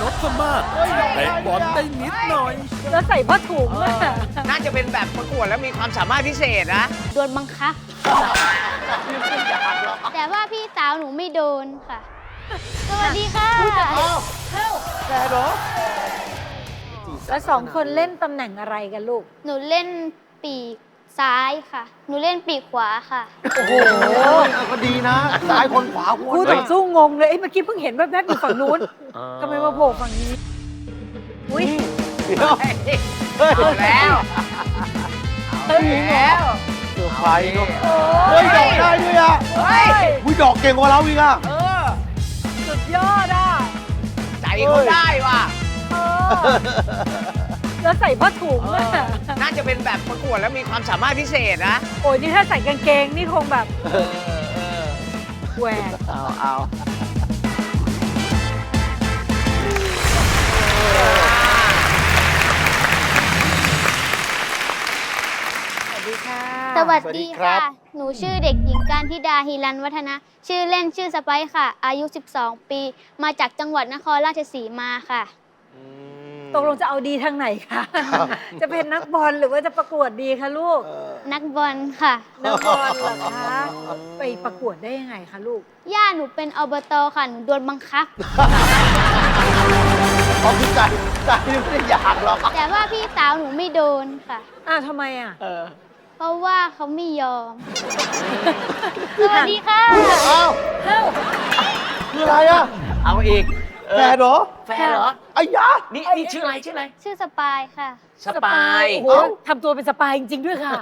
นพมาศเตะบอลได้นิดหน่อย แล้วใส่ผ้าถุงอะน่าจะเป็นแบบประกวดแล้วมีความสามารถพิเศษนะโดนบังคับ แต่ว่าพี่สาวหนูไม่โดนค่ะ สวัสดีค่ะแล้วสองคนเล่นตำแหน่งอะไรกันลูก หนูเล่นปีก ซ้ายค่ะ หนูเล่นปีกขวาค่ะ โอ้โหก็ดีนะซ้ายคนขวาคนคู่ต่อสู้งงเลยเอ้ยเมื่อกี้เพิ่งเห็นแวบๆอยู่ฝั่งนู้นทำไมมาโผล่ฝั่งนี้ อุ้ยเดี๋ยวเอาแล้วเอาแล้วเซอร์ไพรส์เนอะเฮ้ยดอกได้ด้วยอะเฮ้ยวิดอกเก่งกว่าเราอีกอะเออสุดยอดอะใจเขาได้ว่ะเออ แล้วใส่ผ้าถุงเออะอน่าจะเป็นแบบประกวดแล้วมีความสามารถพิเศษนะโอ้ยนี่ถ้าใส่กางเกงนี่คงแบบเออเออแหวกเอาเอาสวัสดีค่ะสวัสดีค่ะ หนูชื่อเด็กหญิงการธิดาฮิรันวัฒนะ ชื่อเล่นชื่อสไปซ์ค่ะ อายุ 12 ปี มาจากจังหวัดนครราชสีมาค่ะ ตกลงจะเอาดีทางไหนคะ จะเป็นนักบอลหรือว่าจะประกวดดีคะลูก นักบอลค่ะ นักบอลเหรอคะ ไปประกวดได้ยังไงคะลูก ย่าหนูเป็นอบตค่ะ หนูโดนบังคับ เพราะคือใจใจนี่ไม่ได้อยากหรอกแต่ว่าพี่สาวหนูไม่โดนค่ะ อ้าวทำไมอะ เออเพราะว่าเขาไม่ยอม สวัสดีค่ะ เอ้าคืออะไรอะ เอาอีกเออ แฟนเหรอแฟนเหรอ ไอ้ยะ นี่นี่ชื่ออะไรชื่ออะไร ชื่อสปายค่ะ สปายโอ้โหทำตัวเป็นสปายจริง ๆ ด้วยค่ะ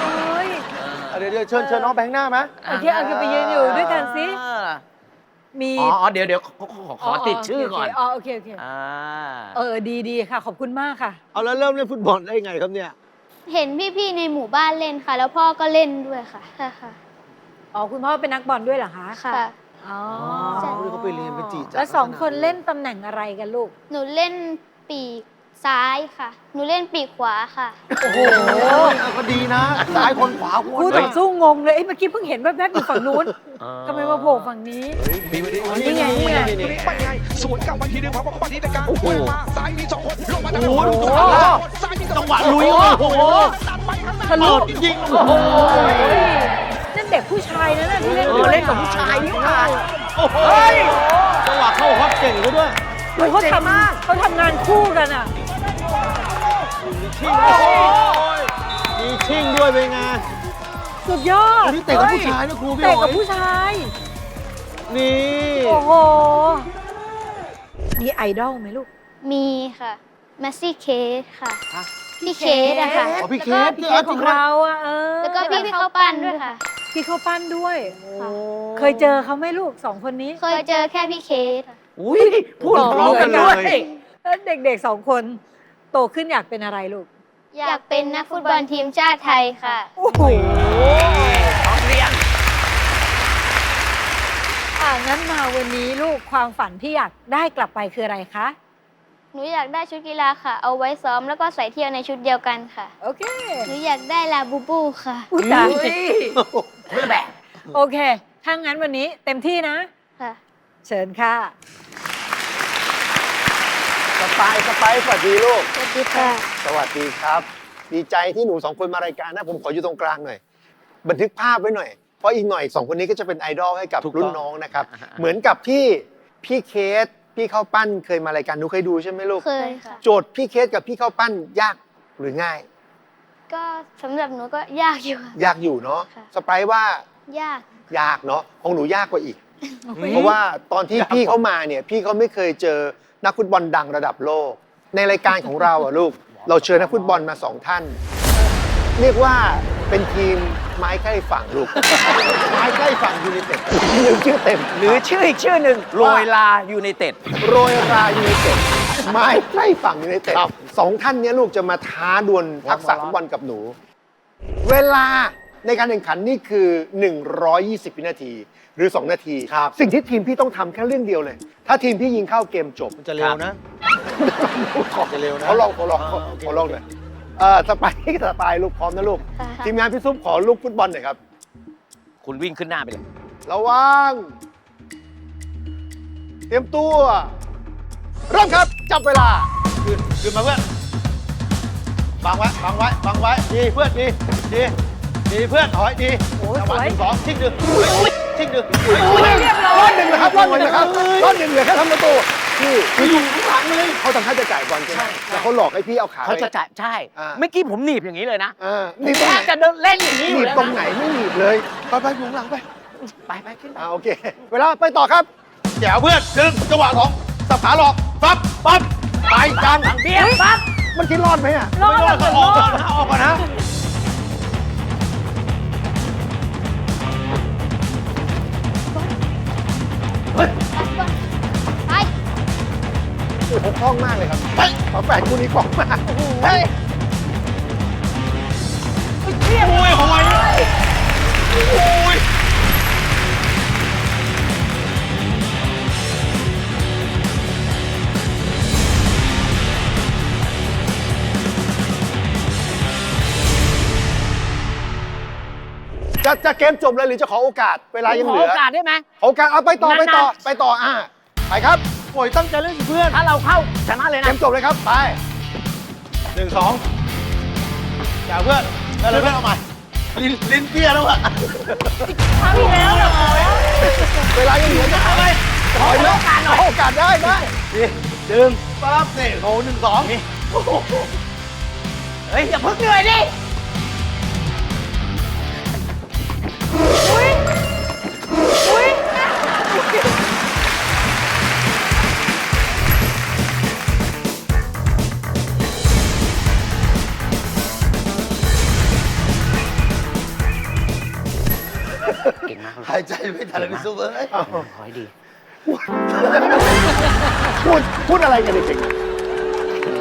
โอ้ยเดี๋ยวเดี๋ยวเชิญเชิญน้องแบงค์หน้าไหมเอาที่เอาที่ไปยืนอยู่ด้วยกันสิเออมีอ๋ออ๋อเดี๋ยวเดี๋ยวขอขอขอขอติดชื่อก่อนอ๋อโอเคโอเคอ่าเออดีดีค่ะ ขอบคุณมากค่ะ เอาแล้วเริ่มเล่นฟุตบอลได้ไงครับเนี่ย เห็นพี่ๆในหมู่บ้านเล่นค่ะ แล้วพ่อก็เล่นด้วยค่ะ ค่ะค่ะอ๋อ คุณพ่อเป็นนักบอลด้วยเหรอคะ ค่ะ อ๋ออ๋อเขาไปเรียนเป็นจีจักรแล้วสองคนเล่นตำแหน่งอะไรกันลูก หนูเล่นปีกซ้ายค่ะ หนูเล่นปีกขวาค่ะ โอ้โหก็ดีนะ ซ้ายคนขวาคนคู่ต่อสู้งงเลยเอ้ยเมื่อกี้เพิ่งเห็นแวบๆอยู่ฝั่งนู้นทำไมมาโผล่ฝั่งนี้นี่ไงนี่ไง ไปไงสวนกลับมาทีนึงพร้อมกับปฏิในการเปิดมาซ้ายมีสองคนลงมาจากโอ้โหซ้ายมีสจัองงหวะลุยเลยโอ้โห ตัดไปข้างหน้าทะลุยิง โอ้โหนั่น เด็กผู้ชายนะน่ะที่เล่นเอด้อวยเล่นกับผู้ชายนี่หว่าโอ้โหจังหวะเข้าฮอตเก่งเขาด้วยเฮ้ยเขาทำเขาทำงานคู่กันอะชิงมีชิงด้วยเป็นไงสุดยอดอันนี้เตะกับผู้ชายนะครูพี่เตะหกับอยผู้ชาย นี่โอ้โหมีไอดอลไหมลูก มีค่ะแมสซี่เคสค่ะ พี่เคสอะค่ะ อ๋อพี่เคสพี่เนี่ยเคสของเราอะเออแล้วก็พี่ที่เขาปั้นด้วยค่ะ พี่เขาปั้นด้วยค่ะเคยเจอเขาไหมลูกสองคนนี้ เคยเจอแค่พี่เคสค่ะอุ้ยพูดพร้อมกันด้วยแล้วเด็กๆสองคนโตขึ้นอยากเป็นอะไรลูก อยากเป็นนักฟุตบอลทีมชาติไทยค่ะ โอ้โหน้องเรียนอ่างั้นมาวันนี้ลูกความฝันที่อยากได้กลับไปคืออะไรคะ หนูอยากได้ชุดกีฬาค่ะ เอาไว้ซ้อมแล้วก็ใส่เที่ยวในชุดเดียวกันค่ะ โอเคหนูอยากได้ลาบูบูค่ะ อุ้ยตายเพื่อแบบโอเค ถ้างั้นวันนี้เต็มที่นะ ค่ะ เชิญค่ะ สไปายสไปายสวัสดีลูก สวัสดีค่ะ สวัสดีครับ ดีใจที่หนูสองคนมารายการนะ ผมขออยู่ตรงกลางหน่อย บันทึกภาพไว้หน่อย เพราะอีกหน่อยสองคนนี้ก็จะเป็นไอดอลให้กับถูกต้องรุ่นน้องนะครับ เหมือนกับที่พี่เคส พี่เข้าปั้นเคยมารายการหนูเคยดูใช่ไหมลูก เคยค่ะ โจทย์พี่เคสกับพี่เข้าปั้นยากหรือง่าย ก็สำหรับหนูก็ยากอยู่ค่ะ ยากอยู่เนาะค่ะ สไปายว่ายาก ยากเนาะของหนูยากกว่าอีก เพราะว่าตอนที่พี่เขามาเนี่ย พี่เขาไม่เคยเจอนักฟุตบอลดังระดับโลก ในรายการของเราอะลูก เราเชิญนักฟุตบอลมาสองท่าน เรียกว่า เป็นทีมไม้ใกล้ฝั่งลูก ไม้ใกล้ฝั่งยูไนเต็ดลืมชื่อเต็มหรือชื่ออีกชื่อหนึ่งโรยลายูไนเต็ดโรยรายูไนเต็ดไม้ใกล้ฝั่งยูไนเต็ดสองท่านเนี้ลูกจะมาท้าดวลทักษะฟุตบอลกับหนู เวลาในการแข่งขันนี่คือ 120 วินาที หรือ 2 นาที สิ่งที่ทีมพี่ต้องทำแค่เรื่องเดียวเลย ถ้าทีมพี่ยิงเข้าเกมจบมันจะเร็วนะขอจะเร็วนะ เขาลองเขาลองอ่าเขาโอเคเขาลองเลย เออสไปร์สไปร์ลูกพร้อมนะลูกค่ะทีมงานพี่ซุปขอลูกฟุตบอลหน่อยครับ คุณวิ่งขึ้นหน้าไปเลย ระวัง เตรียมตัวเริ่มครับ จับเวลา ขึ้นขึ้นมาเพื่อนบังไว้บังไว้บังไว้ ดีเพื่อนดี ดี ดีเพื่อนถอยดีโอ้ยจังหวะสวย หนึ่งสองชิงดึงชิงดึงรอดหนึ่งนะครับรอดหนึ่งนะครับรอดหนึ่งเหลือแค่ทำประตูพี่พี่อยู่ข้า งหลังเลย เขาทำท่าจะจ่ายบอลใช่ไหมแต่เขาหลอกให้พี่เอาขาเขาจะไว้จ่ายใช่อ่า เมื่อกี้ผมหนีบอย่างนี้เลยนะอ่าหนีบตรงแทไหนบจะเดินเล่นอย่างนี้หอนียู่บแล้วตรงนะไหนไม่หนีบเลยไปไปอยู่ข้างหลังไปไปไปขึ้นไปอ่าโอเค เวลาไปต่อครับแจ๋วเพื่อนดึงจังหวะของสับขาหลอกปั๊บปั๊บไปกลางเบี้ยปั๊บมันคิดรอดไหมอะรอดไม่รอดก็ออกก่อนนะออกก่อนนะไป โอ้โหคล่องมากเลยครับไปฝาแฝดคู่นี้คล่องมากไปโอ้ยหอยโอ้ยจะจะเกมจบเลยหรือจะขอโอกาสเวลายังขอเหลืโออกาสได้ไหม โอกาสเอาไปต่อไปต่อนานๆไปต่ออ่าไปครับ โอ้ยตั้งใจเล่นสิเพื่อนถ้าเราเข้าชนะเลยเกนะมจบเลยครับ ไปหนึ่งสองแจ๋วเพื่อนได้เลยเพื่อนเอาใหม่ลิ้นลิ้นเปี้ยแล้วอะครั้งที่แล้วเหรอเวลายังเหลือจะทำไมขอโอกาสหน่อยโอกาสได้ได้นี่ดึงปั๊บนี่โอ้หนึ่งสองเฮ้ยอย่าเพิ่งเหนื่อยดิ หายใจไม่ทันเลยพี่ซุปเอ้ยอ้าวขอให้ดีพูดพูดอะไรกันเด็กเก่ง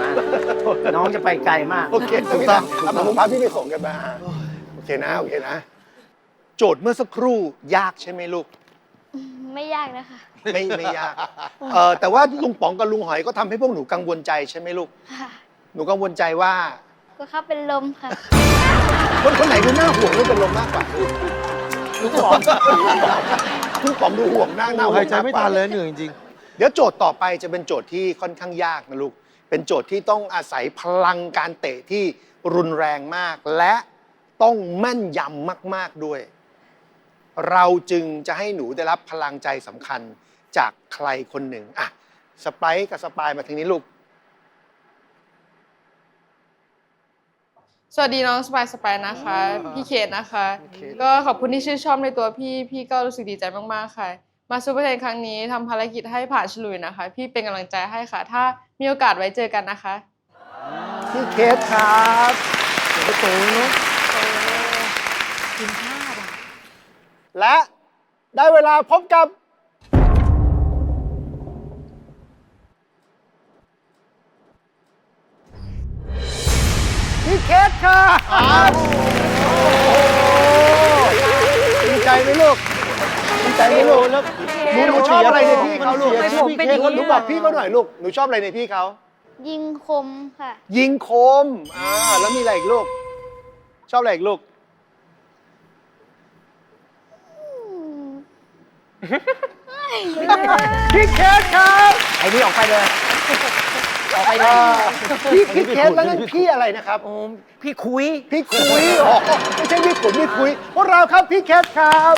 มากน้องจะไปไกลมากๆโอเคถูกต้องเอาผมพาพี่ไปส่งกันมาโอเคนะ โอเคนะ โจทย์เมื่อสักครู่ยากใช่ไหมลูก ไม่ยากนะคะ ไม่ไม่ยากเออแต่ว่าลุงป๋องกับลุงหอยก็ทำให้พวกหนูกังวลใจใช่ไหมลูกค่ะหนูกังวลใจว่าก็เข้าเป็นลมค่ะ คนคนไหนดูหน้าห่วงหรือเป็นลมมากกว่า ลุงป๋องลุงป๋องดูห่วงหน้าหน้าห่วงหายใจไม่กกว่ทันเลยเหนื่อยจริง เดี๋ยวโจทย์ต่อไปจะเป็นโจทย์ที่ค่อนข้างยากนะลูก เป็นโจทย์ที่ต้องอาศัยพลังการเตะที่รุนแรงมาก และต้องแม่นยำมาก ๆด้วย เราจึงจะให้หนูได้รับพลังใจสำคัญจากใครคนหนึ่งอะสไปร์กับสปายมาทางนี้ลูก สวัสดีน้องสปายสปายนะคะ พี่เคทนะคะพี่เคทก็ขอบคุณที่ชื่นชอบในตัวพี่พี่ก็รู้สึกดีใจมากๆค่ะ มาซูเปอร์เทนครั้งนี้ทำภารกิจให้ผ่านฉลุยนะคะ พี่เป็นกำลังใจให้ค่ะ ถ้ามีโอกาสไว้เจอกันนะคะ พี่เคสครับเดี๋ยวไปตูนนะและได้เวลาพบกับ พี่เคสครับดีใจไหมลูกดีใจไหมลูกหนูหนูชอบอะไรในพี่เขาลูกทำไมผมเป็นอย่างนี้ หนูบอกพี่เขาหน่อยลูกหนูชอบอะไรในพี่เขายิงคมค่ะ ยิงโคมอ่าแล้วมีอะไรอีกลูก ชอบอะไรอีกลูก พี่เคสครับไอ้นี่ออกไปเลย ออกไปเลอ่ายพี่พี่เคสแล้วนั่นพี่อะไรนะครับ โอ้พี่คุย พี่คุยอ๋อไม่ใช่พี่ขุนพี่คุยพวกเราครับพี่เคสครับ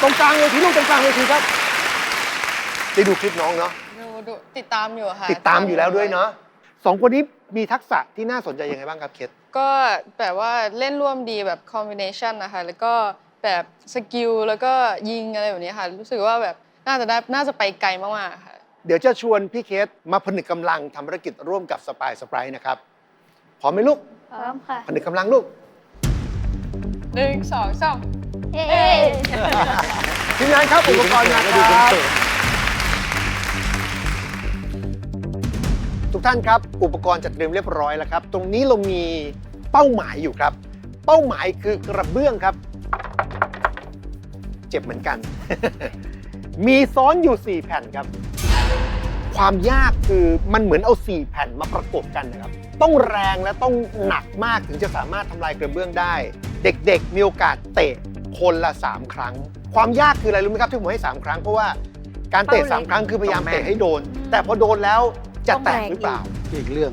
ตรงกลางเวทีลูกตรงกลางเวทีครับได้ดูคลิปน้องเนาะดูดูติดตามอยู่ค่ะติดตามอยู่แล้วด้วยเนาะสองคนนี้มีทักษะที่น่าสนใจยังไงบ้างครับเคสก็แบบว่าเล่นร่วมดีแบบคอมบิเนชันนะคะแล้วก็แบบสกิลแล้วก็ยิงอะไรแบบนี้ค่ะ รู้สึกว่าแบบน่าจะได้น่าจะไปไกลมากๆค่ะ เดี๋ยวจะชวนพี่เคสมาผนึกกำลังทำภารกิจร่วมกับสปายสปายนะครับพร้อมไหมลูก พร้อมค่ะผนึกกำลังลูกหนึ่งสองสามเอ๊ะทีมงานครับอุปกรณ์มาครับทุกท่านครับ อุปกรณ์จัดเตรียมเรียบร้อยแล้วครับ ตรงนี้เรามีเป้าหมายอยู่ครับ เป้าหมายคือกระเบื้องครับ เจ็บเหมือนกัน มีซ้อนอยู่ 4 แผ่นครับ ความยากคือมันเหมือนเอา 4 แผ่นมาประกบกันนะครับ ต้องแรงและต้องหนักมากถึงจะสามารถทำลายกระเบื้องได้ เด็กๆ มีโอกาสเตะคนละ 3 ครั้ง ความยากคืออะไรรู้ไหมครับที่ผมให้ 3 ครั้งเพราะว่าการเตะเป้าเล็กสามครั้งคือพยายามต้องแม่นเตะให้โดน แต่พอโดนแล้วจะต้องแตแรกงหรือเปล่า อีกเรื่อง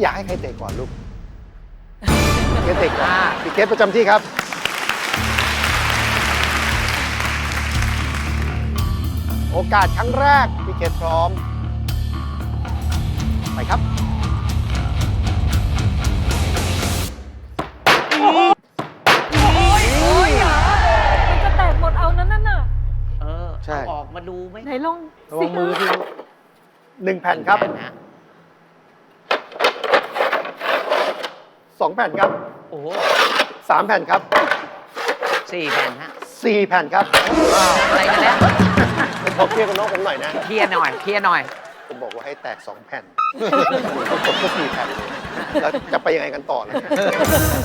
อยากให้ใครเตะก่อนลูกพี่เคสเตะก่อนพี่เคสประจำที่ครับโอกาสครั้งแรกพี่เคสพร้อม ไปครับมันจะแตกหมดเอานั้นน่ะเออใช่ เอาออกมาดูไหมไหนลองระวังมือที่หนึ่งแผ่นครับนะ สองแผ่นครับโอ้โหสามแผ่นครับสี่แผ่นฮะสี่แผ่นครับอะไรกันแล้วผมขอเคลียร์กับน้องผมหน่อยนะ เคลียร์หน่อยเคลียร์หน่อยผม บอกว่าให้แตกสองแผ่นผมกดแค่สี่แผ่นเลยแล้วจะไปยังไงกันต่อเลย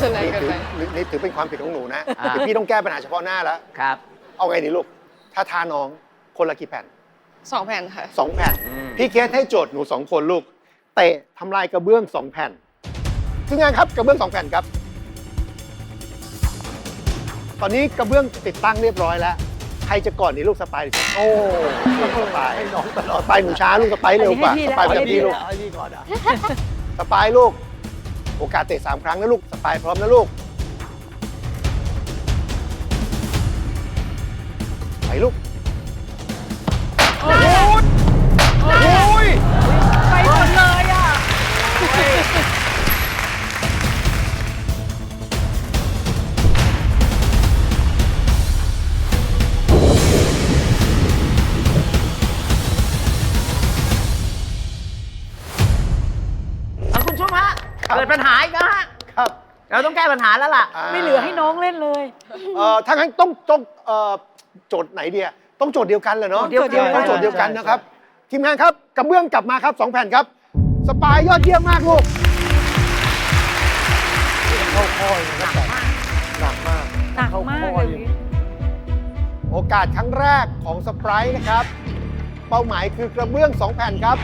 จะแรงนี่เกินถือไปนี่ถือเป็นความผิดของหนูนะอ่า เดี๋ยวพี่ต้องแก้ปัญหาเฉพาะหน้าแล้ว ครับ เอาไงดีลูก ถ้าทาน้องคนละกี่แผ่นสองแผ่นค่ะ สองแผ่น อืม พี่เคสให้โจทย์หนูสองคนลูก เตะทำลายกระเบื้องสองแผ่นทีมงานครับกระเบื้องสองแผ่นครับ ตอนนี้กระเบื้องติดตั้งเรียบร้อยแล้ว ใครจะก่อนดีลูกสไปร์โอ้สไปร์น้องตลอดสไปร์หนูช้าลูกสไปร์เร็วกว่าสไปร์แบบพี่ลูกให้พี่ก่อนอะสปายลูก โอกาสเตะสามครั้งนะลูกสปายพร้อมนะลูกไปลูกโอ้ยไปห ดปัญหาอีกแล้วฮะ ครับ เราต้องแก้ปัญหาแล้วล่ะาไม่เหลือให้น้องเล่นเลย เอ่อถ้างั้นต้องต้องเอ่อโจทย์ไหนเดียต้องโจทย์เดียวกันเลยเนาะโจทย์เดียวกัน ต้องโจทย์เดียวกันนะครับ ทีมงานครับกระเบื้องกลับมาครับสองแผ่นครับ สปายยอดเยี่ยมมากลูกเข้าข้อเลยนะหนักมาก หนักมากเลยโอกาสครั้งแรกของสไปร์นะครับ เป้าหมายคือกระเบื้อง 2 แผ่นครับ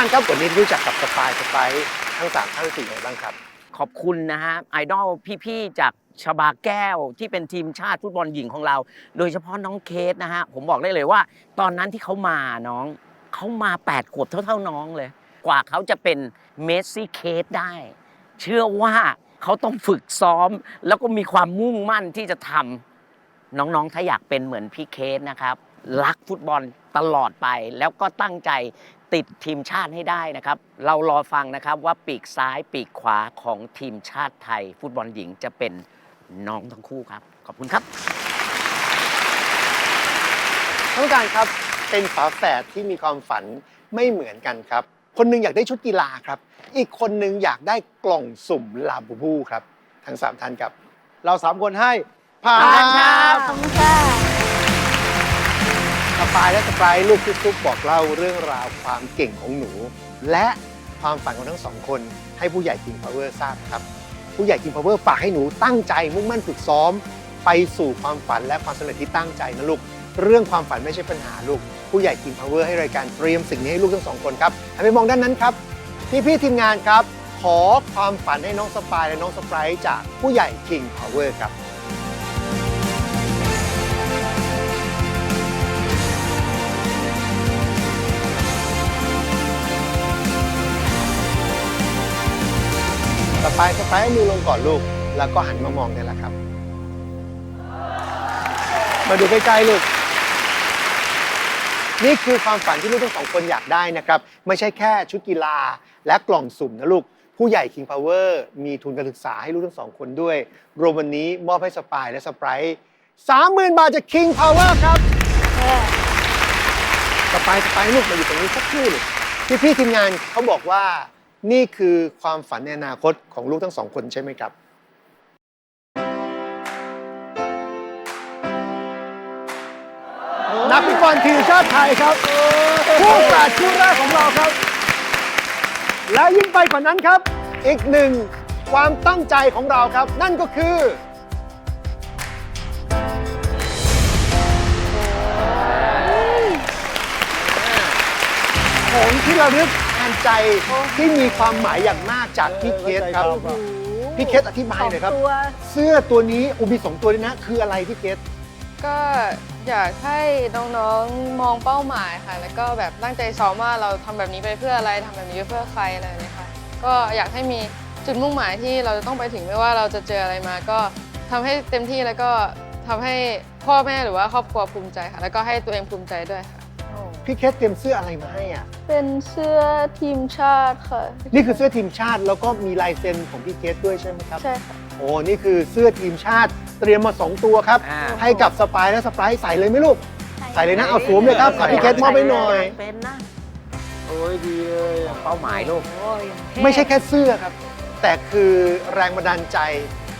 านการครับวันนี้รู้จักกับสปายสปร์ทั้งสามท่านสี่ไงบ้างครับ ขอบคุณนะฮะไอดอลพี่ๆจากชบาแก้วที่เป็นทีมชาติฟุตบอลหญิงของเรา โดยเฉพาะน้องเคสนะฮะ ผมบอกได้เลยว่า ตอนนั้นที่เขามาน้องเขามา8ขวบเท่าๆน้องเลย กว่าเขาจะเป็นเมสซี่เคสได้ เชื่อว่าเขาต้องฝึกซ้อม แล้วก็มีความมุ่งมั่นที่จะทำน้องๆถ้าอยากเป็นเหมือนพี่เคสนะครับ รักฟุตบอลตลอดไป แล้วก็ตั้งใจติดทีมชาติให้ได้นะครับ เรารอฟังนะครับว่าปีกซ้ายปีกขวาของทีมชาติไทย ฟุตบอลหญิงจะเป็นน้องทั้งคู่ครับ ขอบคุณครับท่านผู้การครับเป็นฝาแฝดที่มีความฝันไม่เหมือนกันครับ คนหนึงอยากได้ชุดกีฬาครับ อีกคนหนึงอยากได้กล่องสุ่มลาบูบูครับ ทั้งสามท่านครับ เราสามคนให้ผ่านผ่านครับ ขอบคุณค่ะ สปายและสปร์ลูกที่ซุปบอกเล่าเรื่องราวความเก่งของหนู และความฝันของทั้งสองคนให้ผู้ใหญ่ King Power ทราบครับ ผู้ใหญ่ King Power ฝากให้หนูตั้งใจมุ่งมั่นฝึกซ้อม ไปสู่ความฝันและความสำเร็จที่ตั้งใจนะลูก เรื่องความฝันไม่ใช่ปัญหาลูก ผู้ใหญ่ King Power ให้รายการเตรียมสิ่งนี้ให้ลูกทั้งสองคนครับหันไปมองด้านนั้นครับพี่พี่ๆทีมงานครับ ขอความฝันให้น้องสปายและน้องสไปร์จากผู้ใหญ่ King Power ครับ สไปร์สไปร์เอามือลงก่อนลูก แล้วก็หันมามองได้แล้วครับ มาดูใกล้ๆลูก นี่คือความฝันที่ลูกทั้งสองคนอยากได้นะครับ ไม่ใช่แค่ชุดกีฬาและกล่องสุ่มนะลูก ผู้ใหญ่ King Power มีทุนการศึกษาให้ลูกทั้งสองคนด้วย รวมวันนี้มอบให้สปายและสไปร์สามหมื่นบาทจาก King Power ครับสปายสไปร์ลูกมาอยู่ตรงนี้สักครู่หนึ่งพี่ๆทีมงานเขาบอกว่า นี่คือความฝันในอนาคตของลูกทั้งสองคนใช่ไหมครับ นักฟุตบอลทีมชาติไทยครับคู่แฝดคู่แรกของเราครับ และยิ่งไปกว่านั้นครับ อีกหนึ่งความตั้งใจของเราครับ นั่นก็คือ ของที่ระลึก ใจที่มีความหมายอย่างมากจากพี่เคสครับ พี่เคสอธิบายหน่อยครับสองตัวเสื้อตัวนี้อุมีสองตัวนี้นะ คืออะไรพี่เคส ก็อยากให้น้องๆมองเป้าหมายค่ะ แล้วก็แบบตั้งใจซ้อมว่าเราทำแบบนี้ไปเพื่ออะไรทำแบบนี้ไปเพื่อใครอะไรแบบนี้ค่ะก็อยากให้มีจุดมุ่งหมายที่เราจะต้องไปถึงไม่ว่าเราจะเจออะไรมา ก็ทำให้เต็มที่แล้วก็ทำให้พ่อแม่หรือว่าครอบครัวภูมิใจค่ะ แล้วก็ให้ตัวเองภูมิใจด้วยค่ะ พี่เคสเตรียมเสื้ออะไรมาให้อะ เป็นเสื้อทีมชาติค่ะ นี่คือเสื้อทีมชาติแล้วก็มีลายเซ็นของพี่เคสด้วยใช่ไหมครับ ใช่ค่ะ โอ้นี่คือเสื้อทีมชาติเตรียมมา 2 ตัวครับ อ่า ให้กับสปายและสปายใส่เลยไหมลูก ใส่เลยนะ เอาสวมเลยครับขอพี่เคสมอบไปหน่อย เป็นนะ โอ้ยดีเลยอะเป้าหมายลูกโอ้ยอย่างเท่ไม่ใช่แค่เสื้อครับ แต่คือแรงบันดาลใจ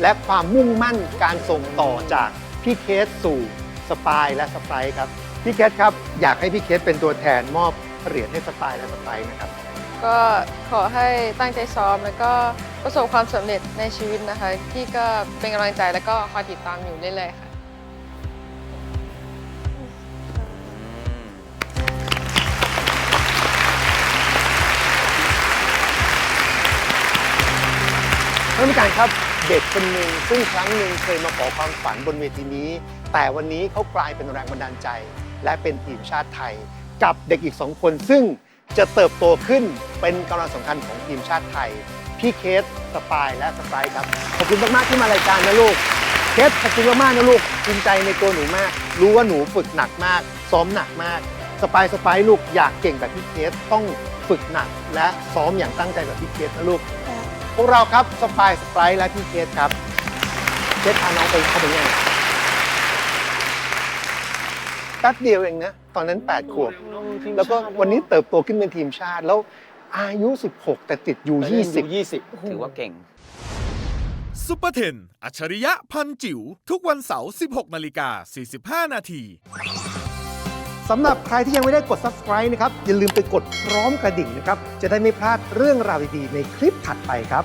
และความมุ่งมั่นการส่งต่อจากพี่เคสสู่สปายและสไปายครับ พี่เคสครับ อยากให้พี่เคสเป็นตัวแทนมอบ เหรียญให้สปายและสไปายนะครับ ก็ขอให้ตั้งใจซ้อมแล้วก็ประสบความสำเร็จในชีวิตนะคะ ที่ก็เป็นกำลังใจแล้วก็คอยติดตามอยู่เรื่อยๆค่ะ ท่านผู้การครับเด็กคนหนึ่งซึ่งครั้งหนึ่งเคยมาขอความฝันบนเวทีนี้ แต่วันนี้เขากลายเป็นแรงบันดาลใจ และเป็นทีมชาติไทย กับเด็กอีกสองคน ซึ่งจะเติบโตขึ้นเป็นกำลังสำคัญของทีมชาติไทย พี่เคสสปายและสไปร์ครับ ขอบคุณมากๆที่มารายการนะลูก เคสขอบคุณมากๆนะลูกภูมิใจในตัวหนูมาก รู้ว่าหนูฝึกหนักมาก ซ้อมหนักมาก สปายสไปร์ลูกอยากเก่งแบบพี่เคสต้องฝึกหนัก และซ้อมอย่างตั้งใจแบบพี่เคสนะลูก พวกเราครับสปายสไปร์และพี่เคสครับ เคสพาน้องไปเข้าไปยัง แป๊บเดียวเองนะตอนนั้น 8 ขวบ แล้วก็วันนี้เติบโตขึ้นเป็นทีมชาติ แล้วอายุ 16 แต่ติดอยู่ยี่สิบ20ยี่สิบถือว่าเก่งซุปเปอร์เทนอัจฉริยะพันจิ๋วทุกวันเสาร์ 16 นาฬิกา 45 นาทีสำหรับใครที่ยังไม่ได้กด subscribe นะครับ อย่าลืมไปกดพร้อมกระดิ่งนะครับ จะได้ไม่พลาดเรื่องราวดีๆในคลิปถัดไปครับ